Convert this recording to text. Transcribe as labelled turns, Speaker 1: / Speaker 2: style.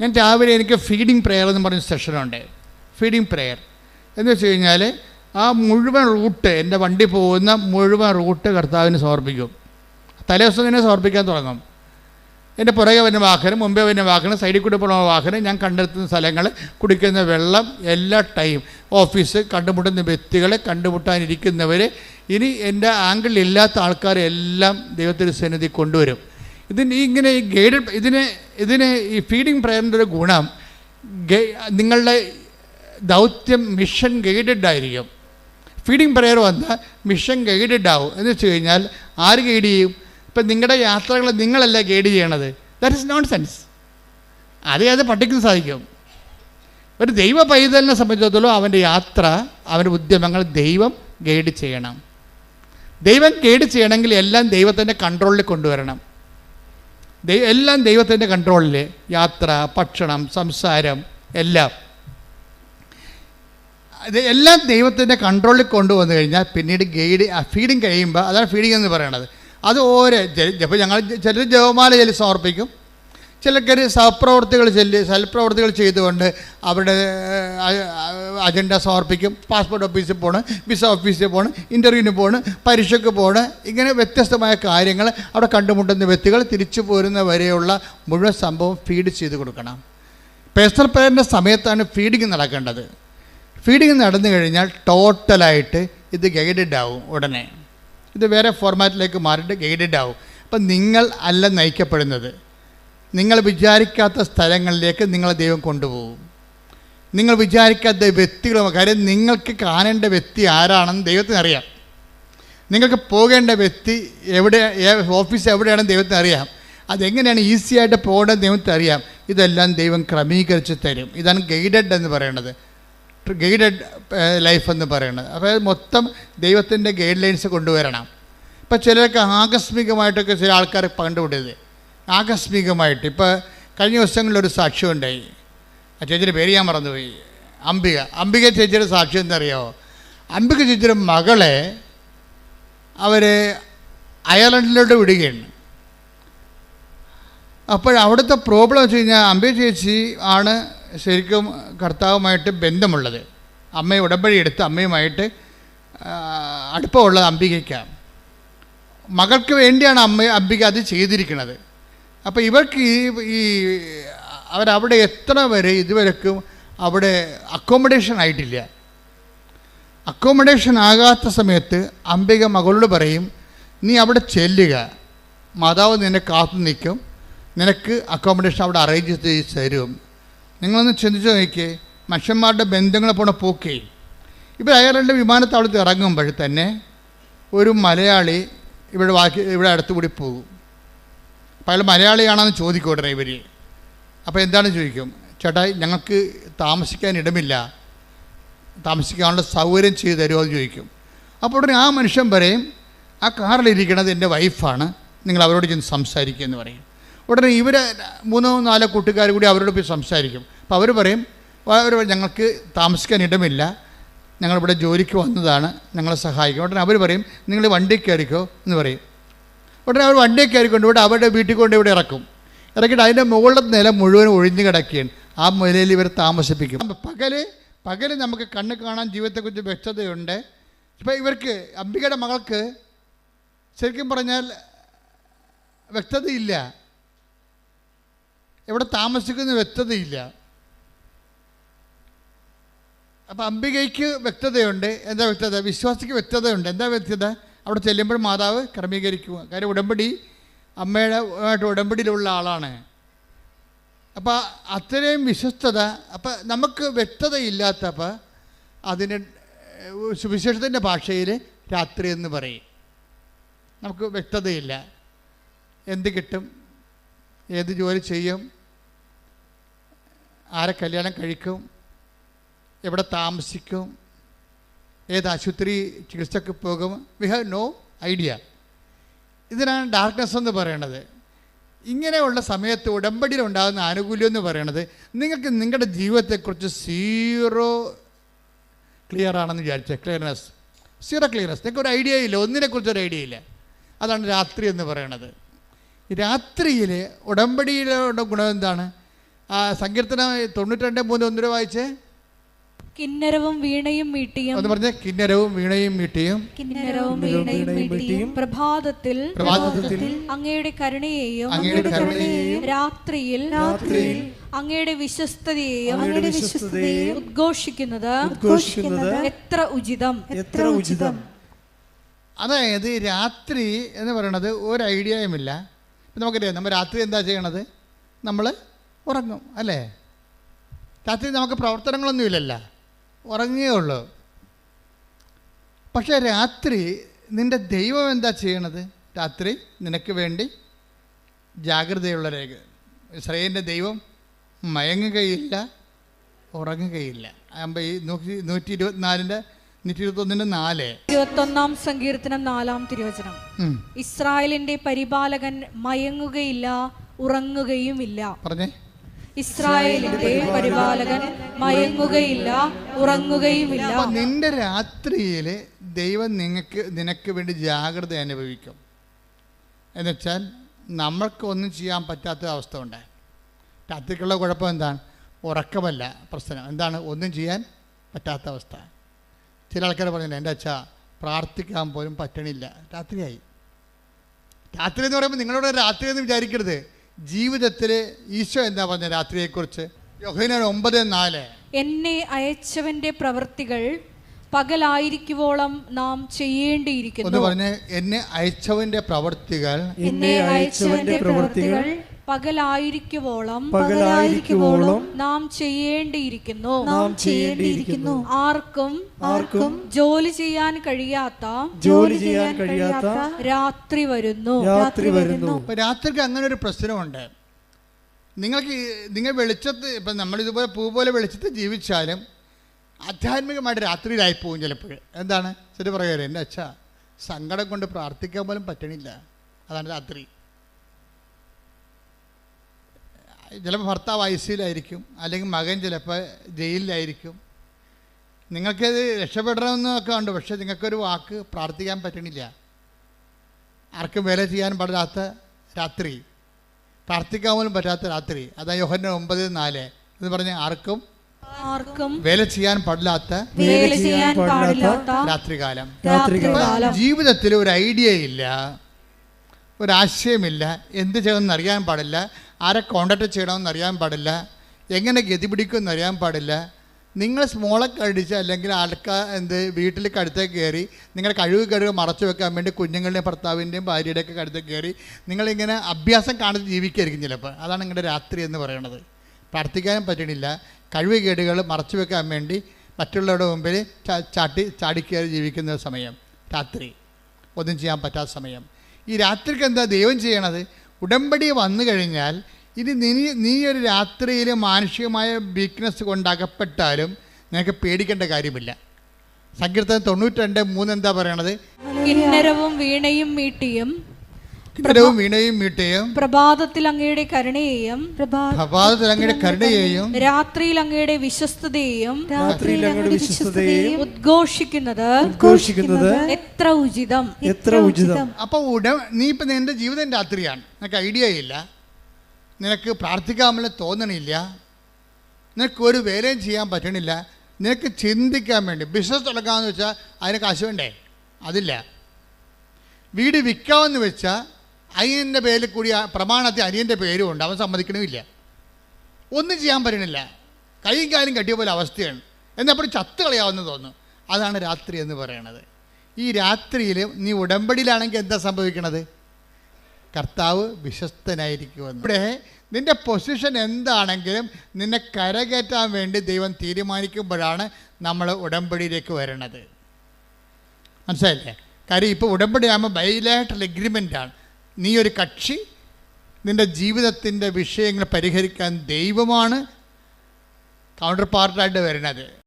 Speaker 1: ഞാൻ രാവിലെ എനിക്ക് ഫീഡിങ് പ്രെയർ എന്ന് പറഞ്ഞ സെഷനുണ്ട് ഫീഡിങ് പ്രെയർ എന്ന് വെച്ച് കഴിഞ്ഞാൽ ആ മുഴുവൻ റൂട്ട് എന്റെ വണ്ടി പോകുന്ന മുഴുവൻ റൂട്ട് കർത്താവിന് സമർപ്പിക്കും. തലേദിവസം തന്നെ സമർപ്പിക്കാൻ തുടങ്ങും. എന്റെ പുറകെ വരുന്ന വാഹനം മുമ്പേ വരുന്ന വാഹനം സൈഡിൽ കൂടി പോകുന്ന വാഹനം ഞാൻ കണ്ടെത്തുന്ന സ്ഥലങ്ങൾ കുടിക്കുന്ന വെള്ളം എല്ലാ ടൈം ഓഫീസ് കണ്ടുമുട്ടുന്ന വ്യക്തികളെ കണ്ടുമുട്ടാനിരിക്കുന്നവർ ഇനി എന്റെ ആംഗിളില്ലാത്ത ആൾക്കാരെ എല്ലാം ദൈവത്തിന്റെ സന്നിധി കൊണ്ടുവരും. ഇതിന് ഇങ്ങനെ ഈ ഗൈഡഡ് ഇതിന് ഇതിന് ഈ ഫീഡിങ് പ്രയറിന്റെ ഒരു ഗുണം നിങ്ങളുടെ ദൗത്യം മിഷൻ ഗൈഡഡ് ആയിരിക്കും. ഫീഡിങ് പ്രയർ വന്നാൽ മിഷൻ ഗൈഡഡ് ആവും. എന്ന് വെച്ച് കഴിഞ്ഞാൽ ആര് ഗൈഡ് ചെയ്യും? ഇപ്പം നിങ്ങളുടെ യാത്രകൾ നിങ്ങളല്ല ഗൈഡ് ചെയ്യണത്? ദാറ്റ് ഇസ് നോൺ സെൻസ് അത് പഠിക്കാൻ സാധിക്കും? ഒരു ദൈവ പൈതലിനെ സംബന്ധിച്ചിടത്തോളം അവന്റെ യാത്ര അവന്റെ ഉദ്യമങ്ങൾ ദൈവം ഗൈഡ് ചെയ്യണം. ദൈവം ഗൈഡ് ചെയ്യണമെങ്കിൽ എല്ലാം ദൈവത്തിന്റെ കൺട്രോളിൽ കൊണ്ടുവരണം. എല്ലാം ദൈവത്തിന്റെ കൺട്രോളിൽ യാത്ര ഭക്ഷണം സംസാരം എല്ലാം. ഇത് എല്ലാം ദൈവത്തിന്റെ കൺട്രോളിൽ കൊണ്ടുവന്നു കഴിഞ്ഞാൽ പിന്നീട് ഗൈഡ് ഫീഡിങ് കഴിയുമ്പോൾ അതാണ് ഫീഡിങ് എന്ന് പറയണത്. അത് ഓരോ ഇപ്പോൾ ഞങ്ങൾ ചിലർ ജപമാല ചൊല്ലി സമർപ്പിക്കും. ചിലർക്ക് സഹപ്രവർത്തികൾ ചൊല്ലി സൽപ്രവർത്തികൾ ചെയ്തുകൊണ്ട് അവരുടെ അജണ്ട സമർപ്പിക്കും. പാസ്പോർട്ട് ഓഫീസിൽ പോകണം വിസ ഓഫീസിൽ പോകണം ഇന്റർവ്യൂവിന് പോകണം പരീക്ഷയ്ക്ക് പോകണം ഇങ്ങനെ വ്യത്യസ്തമായ കാര്യങ്ങൾ അവിടെ കണ്ടുമുട്ടുന്ന വ്യക്തികൾ തിരിച്ചു പോരുന്ന വരെയുള്ള മുഴുവൻ സംഭവം ഫീഡ് ചെയ്ത് കൊടുക്കണം. പേഴ്സണൽ പ്രയറിന്റെ സമയത്താണ് ഫീഡിങ് നടക്കേണ്ടത്. ഫീഡിങ് നടന്നു കഴിഞ്ഞാൽ ടോട്ടലായിട്ട് ഇത് ഗൈഡഡ് ആവും ഉടനെ. ഇത് വേറെ ഫോർമാറ്റിലേക്ക് മാറിയിട്ട് ഗൈഡഡ് ആവും. അപ്പം നിങ്ങൾ അല്ല നയിക്കപ്പെടുന്നത്. നിങ്ങൾ വിചാരിക്കാത്ത സ്ഥലങ്ങളിലേക്ക് നിങ്ങളെ ദൈവം കൊണ്ടുപോകും. നിങ്ങൾ വിചാരിക്കാത്ത വ്യക്തികളും കാര്യം നിങ്ങൾക്ക് കാണേണ്ട വ്യക്തി ആരാണെന്ന് ദൈവത്തിന് അറിയാം. നിങ്ങൾക്ക് പോകേണ്ട വ്യക്തി എവിടെ ഓഫീസ് എവിടെയാണെന്ന് ദൈവത്തിന് അറിയാം. അതെങ്ങനെയാണ് ഈസി ആയിട്ട് പോകേണ്ടത് ദൈവത്തിന് അറിയാം. ഇതെല്ലാം ദൈവം ക്രമീകരിച്ച് തരും. ഇതാണ് ഗൈഡഡ് എന്ന് പറയുന്നത് ഗൈഡഡ് ലൈഫ് എന്ന് പറയുന്നത് അപ്പോൾ മൊത്തം ദൈവത്തിന്റെ ഗൈഡ് ലൈൻസ് കൊണ്ടുവരണം. ഇപ്പം ചിലർക്ക് ആകസ്മികമായിട്ടൊക്കെ ചില ആൾക്കാർ കണ്ടുപിടിയത് ആകസ്മികമായിട്ട്. ഇപ്പോൾ കഴിഞ്ഞ ദിവസങ്ങളിലൊരു സാക്ഷ്യം ഉണ്ടായി. ആ ചേച്ചിയുടെ പേര് ഞാൻ മറന്നുപോയി. അംബിക. അംബിക ചേച്ചിയുടെ സാക്ഷ്യം എന്തറിയാമോ അംബിക ചേച്ചിയുടെ മകളെ അവർ അയർലൻഡിലോട്ട് വിടുകയാണ്. അപ്പോൾ അവിടുത്തെ പ്രോബ്ലം വെച്ച് കഴിഞ്ഞാൽ അംബിക ചേച്ചി ആണ് ശരിക്കും കർത്താവുമായിട്ട് ബന്ധമുള്ളത്. അമ്മയെ ഉടമ്പടി എടുത്ത് അമ്മയുമായിട്ട് അടുപ്പമുള്ളത് അംബികയ്ക്കാണ്. മകൾക്ക് വേണ്ടിയാണ് അമ്മ അംബിക അത് ചെയ്തിരിക്കുന്നത്. അപ്പോൾ ഇവർക്ക് ഈ ഈ അവരവിടെ എത്ര വരെ ഇതുവരെക്കും അവിടെ അക്കോമഡേഷൻ ആയിട്ടില്ല. അക്കോമഡേഷൻ ആകാത്ത സമയത്ത് അംബിക മകളോട് പറയും നീ അവിടെ ചെല്ലുക. മാതാവ് നിന്നെ കാത്തു നിൽക്കും. നിനക്ക് അക്കോമഡേഷൻ അവിടെ അറേഞ്ച് ചെയ്ത് തരും. നിങ്ങളൊന്ന് ചിന്തിച്ച് നോക്കിയേ. മനുഷ്യന്മാരുടെ ബന്ധങ്ങളെ പോണ പോക്കേ. ഇവർ അയാളുടെ വിമാനത്താവളത്തിൽ ഇറങ്ങുമ്പോൾ തന്നെ ഒരു മലയാളി ഇവിടെ വാക്കി ഇവിടെ അടുത്തുകൂടി പോകും. അപ്പോൾ അയാൾ മലയാളിയാണെന്ന് ചോദിക്കും ഇവർ അപ്പോൾ എന്താണ് ചോദിക്കും? ചേട്ടാ ഞങ്ങൾക്ക് താമസിക്കാൻ ഇടമില്ല. താമസിക്കാനുള്ള സൗകര്യം ചെയ്തു തരുമോ എന്ന് ചോദിക്കും. അപ്പോൾ ഉടനെ ആ മനുഷ്യൻ പറയും ആ കാറിലിരിക്കണത് എന്റെ വൈഫാണ്. നിങ്ങൾ അവരോട് ചെന്ന് സംസാരിക്കുക എന്ന് പറയും. ഉടനെ ഇവർ മൂന്നോ നാലോ കൂട്ടുകാർ കൂടി അവരോട് പോയി സംസാരിക്കും. അപ്പോൾ അവർ പറയും അവർ ഞങ്ങൾക്ക് താമസിക്കാൻ ഇടമില്ല. ഞങ്ങളിവിടെ ജോലിക്ക് വന്നതാണ്. ഞങ്ങളെ സഹായിക്കും. ഉടനെ അവർ പറയും നിങ്ങൾ വണ്ടി കയറിക്കോ എന്ന് പറയും. ഉടനെ അവർ വണ്ടി കയറിക്കൊണ്ട് ഇവിടെ അവരുടെ വീട്ടിൽ കൊണ്ട് ഇവിടെ ഇറക്കും. ഇറക്കിയിട്ട് അതിന്റെ മുകളിലെ നില മുഴുവൻ ഒഴിഞ്ഞു കിടക്കുകയാണ്. ആ നിലയിൽ ഇവർ താമസിപ്പിക്കും. പകൽ പകൽ നമുക്ക് കണ്ണ് കാണാൻ ജീവിതത്തെക്കുറിച്ച് വ്യക്തതയുണ്ട്. ഇപ്പം ഇവർക്ക് അംബികയുടെ മകൾക്ക് ശരിക്കും പറഞ്ഞാൽ വ്യക്തതയില്ല. എവിടെ താമസിക്കുന്ന വ്യക്തതയില്ല. അപ്പം അംബികയ്ക്ക് വ്യക്തതയുണ്ട്. എന്താ വ്യക്തത? വിശ്വാസിക്ക് വ്യക്തതയുണ്ട്. എന്താ വ്യക്തത? അവിടെ ചെല്ലുമ്പോൾ മാതാവ് ക്രമീകരിക്കുക. കാര്യം ഉടമ്പടി അമ്മയുടെ ആയിട്ട് ഉടമ്പടിയിലുള്ള ആളാണ്. അപ്പോൾ അത്രയും വിശ്വസ്തത അപ്പം നമുക്ക് വ്യക്തതയില്ലാത്തപ്പോൾ അതിന് സുവിശേഷത്തിന്റെ ഭാഷയിൽ രാത്രി എന്ന് പറയും. നമുക്ക് വ്യക്തതയില്ല. എന്ത് കിട്ടും? ഏത് ജോലി ചെയ്യും? ആരെ കല്യാണം കഴിക്കും? എവിടെ താമസിക്കും? ഏത് ആശുപത്രി ചികിത്സക്ക് പോകും? We have no idea. ഇതിനാണ് ഡാർക്ക്നെസ് എന്ന് പറയണത്. ഇങ്ങനെയുള്ള സമയത്ത് ഉടമ്പടിയിൽ ഉണ്ടാകുന്ന ആനുകൂല്യം എന്ന് പറയണത് നിങ്ങൾക്ക് നിങ്ങളുടെ ജീവിതത്തെക്കുറിച്ച് സീറോ ക്ലിയർ ആണെന്ന് വിചാരിച്ചത് ക്ലിയർനെസ് സീറോ ക്ലിയർനെസ് നിങ്ങൾക്ക് ഒരു ഐഡിയ ഇല്ല. ഒന്നിനെക്കുറിച്ച് ഒരു ഐഡിയ ഇല്ല. അതാണ് രാത്രി എന്ന് പറയണത്. രാത്രിയിൽ ഉടമ്പടിയിലുള്ള ഗുണം എന്താണ്? ആ, സങ്കീർത്തനം തൊണ്ണൂറ്റി രണ്ട് മൂന്ന് ഒന്നര വായിച്ചേ?
Speaker 2: കിന്നരവും വീണയും മീട്ടിയും
Speaker 1: എന്ന് പറഞ്ഞ കിന്നരവും വീണയും മീട്ടിയും
Speaker 2: കിന്നരവും വീണയും മീട്ടിയും പ്രഭാതത്തിൽ
Speaker 1: പ്രഭാതത്തിൽ
Speaker 2: അങ്ങയുടെ കരുണയെയും
Speaker 1: അങ്ങയുടെ കരുണയെയും
Speaker 2: രാത്രിയിൽ
Speaker 3: രാത്രിയിൽ
Speaker 2: അങ്ങയുടെ വിശ്വസ്തയെയും
Speaker 3: അങ്ങയുടെ വിശ്വസ്തയെയും
Speaker 2: ഉദ്ഘോഷിക്കുന്നത്
Speaker 3: ഉദ്ഘോഷിക്കുന്നത്
Speaker 2: എത്ര ഉചിതം?
Speaker 3: എത്ര ഉചിതം?
Speaker 1: അതായത് രാത്രി എന്ന് പറയുന്നത് ഒരു ഐഡിയയുമില്ല ഇപ്പം നമുക്കറിയാം നമ്മൾ രാത്രി എന്താ ചെയ്യണത്? നമ്മൾ ഉറങ്ങും അല്ലേ? രാത്രി നമുക്ക് പ്രവർത്തനങ്ങളൊന്നുമില്ലല്ലോ. ഉറങ്ങുകയേ ഉള്ളൂ. പക്ഷേ രാത്രി നിന്റെ ദൈവം എന്താ ചെയ്യണത്? രാത്രി നിനക്ക് വേണ്ടി ജാഗ്രതയുള്ള രേഖ. ഇസ്രയേലിന്റെ ദൈവം മയങ്ങുകയില്ല ഉറങ്ങുകയില്ല. ആകുമ്പോൾ ഈ നൂറ്റി നൂറ്റി ഇരുപത്തിനാലിന്റെ നൂറ്റി ഇരുപത്തൊന്നിന്റെ നാല്.
Speaker 2: ഇരുപത്തൊന്നാം സങ്കീർത്തനം നാലാം തിരുവചനം. ഇസ്രായേലിന്റെ പരിപാലകൻ മയങ്ങുകയില്ല ഉറങ്ങുകയുമില്ല.
Speaker 1: പറഞ്ഞേ.
Speaker 2: ഇസ്രായേലിന്റെ പരിപാലകൻ മയങ്ങുകയില്ല ഉറങ്ങുകയുമില്ല.
Speaker 1: നിന്റെ രാത്രിയിൽ ദൈവം നിങ്ങൾക്ക് നിനക്ക് വേണ്ടി ജാഗ്രത അനുഭവിക്കും. എന്നുവെച്ചാൽ നമ്മൾക്ക് ഒന്നും ചെയ്യാൻ പറ്റാത്ത അവസ്ഥ ഉണ്ട് രാത്രിക്കുള്ള കുഴപ്പം എന്താണ്? ഉറക്കമല്ല പ്രശ്നം. എന്താണ്? ഒന്നും ചെയ്യാൻ പറ്റാത്ത അവസ്ഥ. ചില ആൾക്കാർ പറഞ്ഞില്ല എന്റെ അച്ഛ പ്രാർത്ഥിക്കാൻ പോലും പറ്റണില്ല. രാത്രിയായി. രാത്രി എന്ന് പറയുമ്പോൾ നിങ്ങളോട് രാത്രി എന്ന് വിചാരിക്കരുത്. ജീവിതത്തിൽ ഈശോ എന്താ പറഞ്ഞ രാത്രിയെക്കുറിച്ച്? യോഹനാൻ ഒമ്പത് നാല്.
Speaker 2: എന്നെ അയച്ചവന്റെ പ്രവൃത്തികൾ പകലായിരിക്കുവോളം നാം
Speaker 1: ചെയ്യേണ്ടിയിരിക്കുന്നു.
Speaker 2: ചെയ്യേണ്ടിയിരിക്കുന്നു
Speaker 1: പറഞ്ഞ് എന്നെ അയച്ചവന്റെ പ്രവൃത്തികൾ
Speaker 3: എന്നെ അയച്ചവന്റെ പ്രവൃത്തികൾ
Speaker 2: പകലായിരിക്കുവോളം
Speaker 3: പകലായിരിക്കുവോളം
Speaker 2: നാം ചെയ്യേണ്ടിയിരിക്കുന്നു.
Speaker 3: നാം ചെയ്യേണ്ടിയിരിക്കുന്നു.
Speaker 2: ആർക്കും
Speaker 3: ആർക്കും
Speaker 2: ജോലി ചെയ്യാൻ കഴിയാത്ത
Speaker 3: ജോലി ചെയ്യാൻ കഴിയാത്ത
Speaker 2: രാത്രി വരുന്നു.
Speaker 3: രാത്രി വരുന്നു.
Speaker 1: രാത്രിക്ക് അങ്ങനെ ഒരു പ്രശ്നമുണ്ട്. നിങ്ങൾക്ക് നിങ്ങൾ വെളിച്ചത്ത് ഇപ്പം നമ്മളിതുപോലെ പൂ പോലെ വെളിച്ചത്ത് ജീവിച്ചാലും ആധ്യാത്മികമായിട്ട് രാത്രിയിലായി പോകും ചിലപ്പോൾ എന്താണ്? ശരി പറയുക എന്റെ അച്ഛ. സങ്കടം കൊണ്ട് പ്രാർത്ഥിക്കാൻ പോലും പറ്റണില്ല. അതാണ് രാത്രി. ചിലപ്പോൾ ഭർത്താവ് ഐ സിയിലായിരിക്കും അല്ലെങ്കിൽ മകൻ ചിലപ്പോൾ ജയിലിലായിരിക്കും. നിങ്ങൾക്കത് രക്ഷപ്പെടണമെന്നൊക്കെ ഉണ്ട് പക്ഷേ നിങ്ങൾക്കൊരു വാക്ക് പ്രാർത്ഥിക്കാൻ പറ്റണില്ല. ആർക്കും വേല ചെയ്യാൻ പാടില്ലാത്ത രാത്രി. പ്രാർത്ഥിക്കാൻ പോലും പറ്റാത്ത രാത്രി. അതാ യോഹന ഒമ്പത് നാല്. എന്ന് പറഞ്ഞ ആർക്കും
Speaker 2: ആർക്കും
Speaker 1: വേല ചെയ്യാൻ പാടില്ലാത്ത രാത്രികാലം. ജീവിതത്തിൽ ഒരു ഐഡിയ ഇല്ല ഒരാശയമില്ല എന്ത് ചെയ്യണമെന്ന് അറിയാൻ പാടില്ല. ആരെ കോണ്ടാക്ട് ചെയ്യണമെന്ന് അറിയാൻ പാടില്ല. എങ്ങനെ ഗതി പിടിക്കുമെന്ന് അറിയാൻ പാടില്ല. നിങ്ങൾ സ്മോളൊക്കെ അടിച്ച് അല്ലെങ്കിൽ ആൾക്കാർ എന്ത് വീട്ടിൽ കഴുത്തേക്ക് കയറി നിങ്ങളുടെ കഴിവ് കഴിവ് മറച്ചു വെക്കാൻ വേണ്ടി കുഞ്ഞുങ്ങളുടെയും ഭർത്താവിന്റെയും ഭാര്യയുടെയൊക്കെ കഴുത്തേക്ക് കയറി നിങ്ങളിങ്ങനെ അഭ്യാസം കാണിച്ച് ജീവിക്കായിരിക്കും ചിലപ്പോൾ. അതാണ് നിങ്ങളുടെ രാത്രി എന്ന് പറയുന്നത് പ്രാർത്ഥിക്കാനും പറ്റണില്ല. കഴിവ് കേടുകൾ മറച്ചു വെക്കാൻ വേണ്ടി മറ്റുള്ളവരുടെ മുമ്പിൽ ചാട്ടി ചാടിക്കയറി ജീവിക്കുന്ന സമയം രാത്രി. ഒന്നും ചെയ്യാൻ പറ്റാത്ത സമയം. ഈ രാത്രിക്ക് എന്താ ദൈവം ചെയ്യണത്? ഉടമ്പടി വന്നു കഴിഞ്ഞാൽ ഇനി നീ നീ ഒരു രാത്രിയിൽ മാനുഷികമായ വീക്ക്നെസ് കൊണ്ടകപ്പെട്ടാലും നിനക്ക് പേടിക്കേണ്ട കാര്യമില്ല. സങ്കീർത്തനം തൊണ്ണൂറ്റി രണ്ട് മൂന്ന് എന്താ പറയണത്?
Speaker 2: കിന്നരവും വീണയും മീട്ടിയും
Speaker 1: കിന്നരവും വീണയും വീട്ടയും
Speaker 2: പ്രഭാതത്തിൽ അങ്ങയുടെ കരുണയെയും
Speaker 1: പ്രഭാതത്തിൽ അങ്ങയുടെ കരുണയെയും
Speaker 2: രാത്രിയിൽ അങ്ങയുടെ വിശ്വസ്തതയെയും
Speaker 3: രാത്രിയിൽ അങ്ങയുടെ വിശ്വസ്തതയെയും
Speaker 2: ഉദ്ഘോഷിക്കുന്നത്
Speaker 3: ഉദ്ഘോഷിക്കുന്നത്
Speaker 2: എത്ര ഉചിതം?
Speaker 3: എത്ര ഉചിതം?
Speaker 1: അപ്പോൾ ഉട നീ ഇപ്പൊ നിന്റെ ജീവിതം രാത്രിയാണ്. നിനക്ക് ഐഡിയ ഇല്ല. നിനക്ക് പ്രാർത്ഥിക്കാമല്ല തോന്നണില്ല. നിനക്ക് ഒരു വേലയും ചെയ്യാൻ പറ്റണില്ല. നിനക്ക് ചിന്തിക്കാൻ വേണ്ടി ബിസിനസ് തുടങ്ങാമെന്ന് വെച്ചാൽ അതിന് കാശ് വേണ്ടേ? അതില്ല. വീട് വിൽക്കാമെന്ന് വെച്ചാൽ അയ്യന്റെ പേരിൽ കൂടി ആ പ്രമാണത്തിൽ അനിയന്റെ പേരും ഉണ്ട്. അവൻ സമ്മതിക്കണമില്ല. ഒന്നും ചെയ്യാൻ പറ്റണില്ല. കൈയും കാലും കെട്ടിയ പോലെ അവസ്ഥയാണ്. എന്നപ്പോൾ ചത്ത് കളയാവുന്ന തോന്നുന്നു. അതാണ് രാത്രി എന്ന് പറയണത്. ഈ രാത്രിയിൽ നീ ഉടമ്പടിയിലാണെങ്കിൽ എന്താ സംഭവിക്കണത്? കർത്താവ് വിശ്വസ്തനായിരിക്കുമെന്ന്. ഇവിടെ നിന്റെ പൊസിഷൻ എന്താണെങ്കിലും നിന്നെ കരകയറ്റാൻ വേണ്ടി ദൈവം തീരുമാനിക്കുമ്പോഴാണ് നമ്മൾ ഉടമ്പടിയിലേക്ക് വരണത്. മനസ്സിലായില്ലേ? കാര്യം ഇപ്പോൾ ഉടമ്പടി ആകുമ്പോൾ ബൈലാറ്ററൽ എഗ്രിമെന്റാണ് നീ ഒരു കക്ഷി നിന്റെ ജീവിതത്തിന്റെ വിഷയങ്ങൾ പരിഹരിക്കാൻ ദൈവമാണ് കൗണ്ടർ പാർട്ടായിട്ട് വരുന്നത്.